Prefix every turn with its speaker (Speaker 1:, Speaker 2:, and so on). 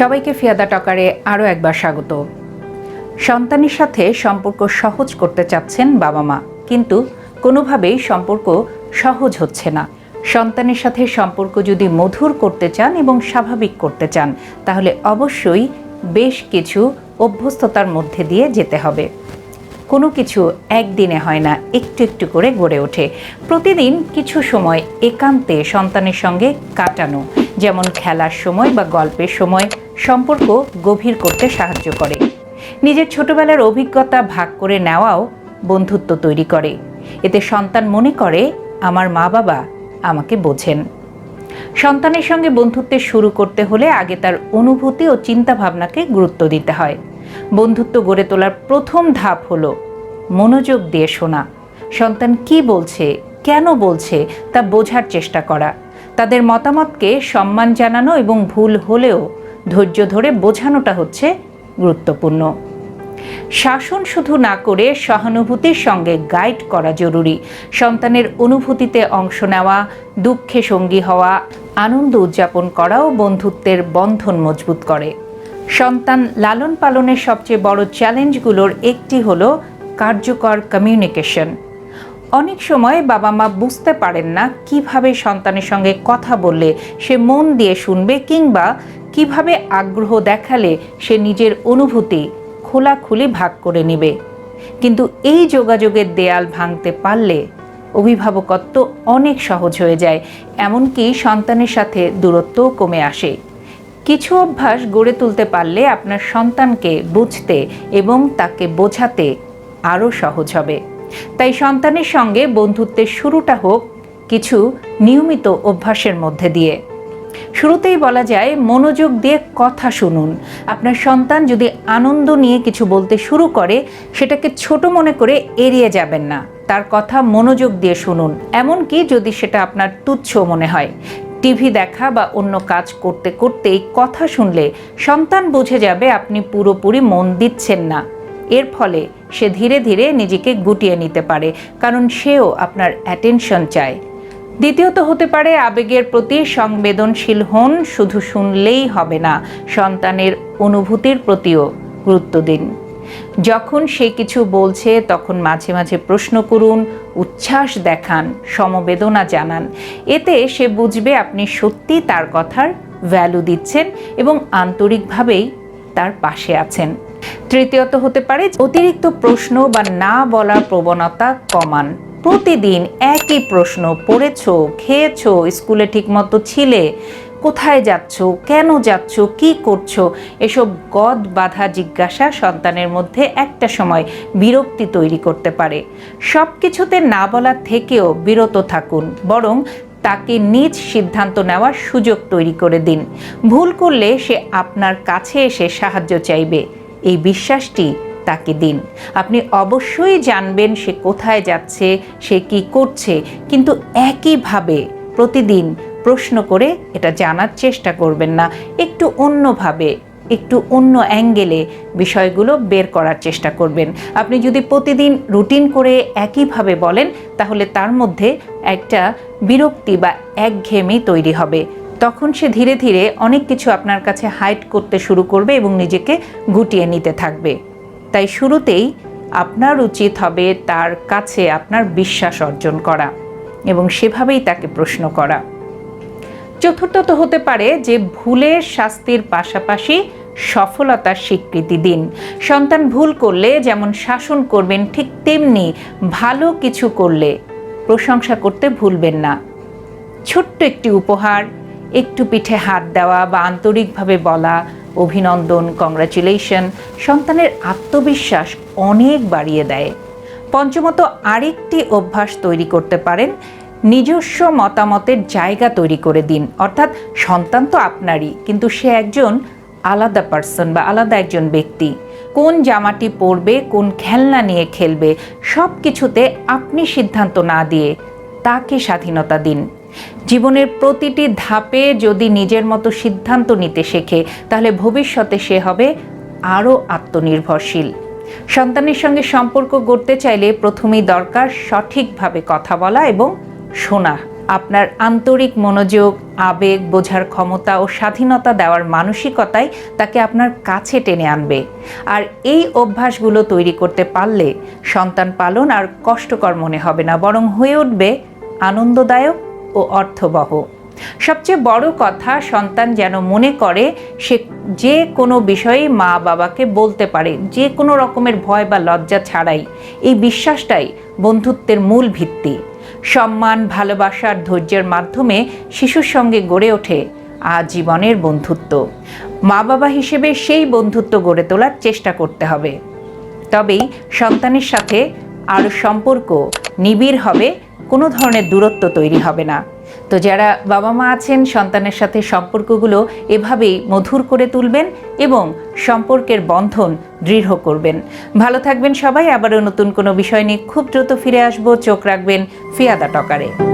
Speaker 1: সবাইকে ফিয়াদা টকারে আরও একবার স্বাগত। সন্তানের সাথে সম্পর্ক সহজ করতে চাচ্ছেন বাবা মা, কিন্তু কোনোভাবেই সম্পর্ক সহজ হচ্ছে না। সন্তানের সাথে সম্পর্ক যদি মধুর করতে চান এবং স্বাভাবিক করতে চান, তাহলে অবশ্যই বেশ কিছু অভ্যস্ততার মধ্যে দিয়ে যেতে হবে। কোনো কিছু একদিনে হয় না, একটু একটু করে গড়ে ওঠে। প্রতিদিন কিছু সময় একান্তে সন্তানের সঙ্গে কাটানো, যেমন খেলার সময় বা গল্পের সময় সম্পর্ক গভীর করতে সাহায্য করে। নিজের ছোটবেলার অভিজ্ঞতা ভাগ করে নেওয়াও বন্ধুত্ব তৈরি করে। এতে সন্তান মনে করে, আমার মা বাবা আমাকে বোঝেন। সন্তানের সঙ্গে বন্ধুত্বে শুরু করতে হলে আগে তার অনুভূতি ও চিন্তা ভাবনাকে গুরুত্ব দিতে হয়। বন্ধুত্ব গড়ে তোলার প্রথম ধাপ হলো মনোযোগ দিয়ে শোনা। সন্তান কি বলছে, কেন বলছে, তা বোঝার চেষ্টা করা। তাদের মতামতকে সম্মান জানানো এবং ভুল হলেও ধৈর্য ধরে বোঝানোটা হচ্ছে গুরুত্বপূর্ণ। শাসন শুধু না করে সহানুভূতির সঙ্গে গাইড করা জরুরি। সন্তানের অনুভূতিতে অংশ নেওয়া, দুঃখে সঙ্গী হওয়া, আনন্দ উদযাপন করাও বন্ধুত্বের বন্ধন মজবুত করে। সন্তান লালন পালনের সবচেয়ে বড় চ্যালেঞ্জগুলোর একটি হলো কার্যকর কমিউনিকেশন অনেক সময় বাবা মা বুঝতে পারেন না কীভাবে সন্তানের সঙ্গে কথা বললে সে মন দিয়ে শুনবে কিংবা কীভাবে আগ্রহ দেখালে সে নিজের অনুভূতি খোলাখুলি ভাগ করে নেবে। কিন্তু এই যোগাযোগের দেয়াল ভাঙতে পারলে অভিভাবকত্ব অনেক সহজ হয়ে যায়, এমনকি সন্তানের সাথে দূরত্বও কমে আসে। কিছু অভ্যাস গড়ে তুলতে পারলে আপনার সন্তানকে বুঝতে এবং তাকে বোঝাতে আরও সহজ হবে। তাই সন্তানের সঙ্গে বন্ধুত্বের শুরুটা হোক কিছু নিয়মিত অভ্যাসের মধ্যে দিয়ে। শুরুতেই বলা যায়, মনোযোগ দিয়ে কথা শুনুন। আপনার সন্তান যদি আনন্দ নিয়ে কিছু বলতে শুরু করে, সেটাকে ছোট মনে করে এড়িয়ে যাবেন না। তার কথা মনোযোগ দিয়ে শুনুন। এমনকি যদি সেটা আপনার তুচ্ছ মনে হয়, টিভি দেখা বা অন্য কাজ করতে করতেই কথা শুনলে সন্তান বুঝে যাবে আপনি পুরোপুরি মন দিচ্ছেন না। এর ফলে সে ধীরে ধীরে নিজেকে গুটিয়ে নিতে পারে, কারণ সেও আপনার অ্যাটেনশন চায়। দ্বিতীয়ত হতে পারে, আবেগের প্রতি সংবেদনশীল হন, শুধু শুনলেই হবে না, সন্তানের অনুভূতির প্রতিও গুরুত্ব দিন। যখন সে কিছু বলছে, তখন মাঝে মাঝে প্রশ্ন করুন, উচ্ছ্বাস দেখান, সমবেদনা জানান। এতে সে বুঝবে আপনি সত্যি তার কথার ভ্যালু দিচ্ছেন এবং আন্তরিকভাবেই তার পাশে আছেন। তৃতীয়ত হতে পারে অতিরিক্ত প্রশ্ন বা না বলার প্রবণতা কমান। প্রতিদিন একই প্রশ্ন পড়েছো, খেয়েছো, স্কুলে ঠিকমতো ছিলে, কোথায় যাচ্ছ, কেন যাচ্ছ, কি করছ, এসব গদ বাধা জিজ্ঞাসা সন্তানের মধ্যে একটা সময় বিরক্তি তৈরি করতে পারে। সব কিছুতে না বলার থেকেও বিরত থাকুন, বরং তাকে নিজ সিদ্ধান্ত নেওয়ার সুযোগ তৈরি করে দিন। ভুল করলে সে আপনার কাছে এসে সাহায্য চাইবে। এই বিশ্বাসটি তাকে দিন। আপনি অবশ্যই জানবেন সে কোথায় যাচ্ছে, সে কি করছে, কিন্তু একইভাবে প্রতিদিন প্রশ্ন করে এটা জানার চেষ্টা করবেন না। একটু অন্যভাবে, একটু অন্য অ্যাঙ্গেলে বিষয়গুলো বের করার চেষ্টা করবেন। আপনি যদি প্রতিদিন রুটিন করে একইভাবে বলেন, তাহলে তার মধ্যে একটা বিরক্তি বা একঘেয়েমি তৈরি হবে। তখন সে ধীরে ধীরে অনেক কিছু আপনার কাছে হাইড করতে শুরু করবে এবং নিজেকে গুটিয়ে নিতে থাকবে। তাই শুরুতেই আপনার উচিত হবে তার কাছে আপনার বিশ্বাস অর্জন করা এবং সেভাবেই তাকে প্রশ্ন করা। চতুর্থত হতে পারে যে ভুলের শাস্তির পাশাপাশি সফলতার স্বীকৃতি দিন। সন্তান ভুল করলে যেমন শাসন করবেন ঠিক তেমনি ভালো কিছু করলে প্রশংসা করতে ভুলবেন না। ছোট্ট একটি উপহার একটু পিঠে হাত দেওয়া বা আন্তরিকভাবে বলা, অভিনন্দন কংগ্রাচুলেশন সন্তানের আত্মবিশ্বাস অনেক বাড়িয়ে দেয়। পঞ্চমত, আরেকটি অভ্যাস তৈরি করতে পারেন, নিজস্ব মতামতের জায়গা তৈরি করে দিন। অর্থাৎ সন্তান তো আপনারই, কিন্তু সে একজন আলাদা পার্সন বা আলাদা একজন ব্যক্তি। কোন জামাটি পরবে, কোন খেলনা নিয়ে খেলবে সব কিছুতে আপনি সিদ্ধান্ত না দিয়ে তাকে স্বাধীনতা দিন। জীবনের প্রতিটি ধাপে যদি নিজের মতো সিদ্ধান্ত নিতে শেখে, তাহলে ভবিষ্যতে সে হবে আরও আত্মনির্ভরশীল। সন্তানের সঙ্গে সম্পর্ক গড়তে চাইলে প্রথমেই দরকার সঠিকভাবে কথা বলা এবং শোনা। আপনার আন্তরিক মনোযোগ, আবেগ, বোঝার ক্ষমতা ও স্বাধীনতা দেওয়ার মানসিকতাই তাকে আপনার কাছে টেনে আনবে। আর এই অভ্যাসগুলো তৈরি করতে পারলে সন্তান পালন আর কষ্টকর মনে হবে না, বরং হয়ে উঠবে আনন্দদায়ক ও অর্থবহ। সবচেয়ে বড় কথা সন্তান যেন মনে করে, সে যে কোনো বিষয়ে মা বাবাকে বলতে পারে, যে কোনো রকমের ভয় বা লজ্জা ছাড়াই। এই বিশ্বাসটাই বন্ধুত্বের মূল ভিত্তি। সম্মান ভালোবাসার ধৈর্যের মাধ্যমে শিশুর সঙ্গে গড়ে ওঠে আজীবনের বন্ধুত্ব। মা বাবা হিসেবে সেই বন্ধুত্ব গড়ে তোলার চেষ্টা করতে হবে। তবেই সন্তানের সাথে আরও সম্পর্ক নিবিড় হবে কোনো ধরনের দূরত্ব তৈরি হবে না। তো যারা বাবা মা আছেন, সন্তানের সাথে সম্পর্কগুলো এভাবেই মধুর করে তুলবেন এবং সম্পর্কের বন্ধন দৃঢ় করবেন। ভালো থাকবেন সবাই, আবারও নতুন কোনো বিষয় নিয়ে খুব দ্রুত ফিরে আসব। চোখ রাখবেন ফিয়াদা টকারে।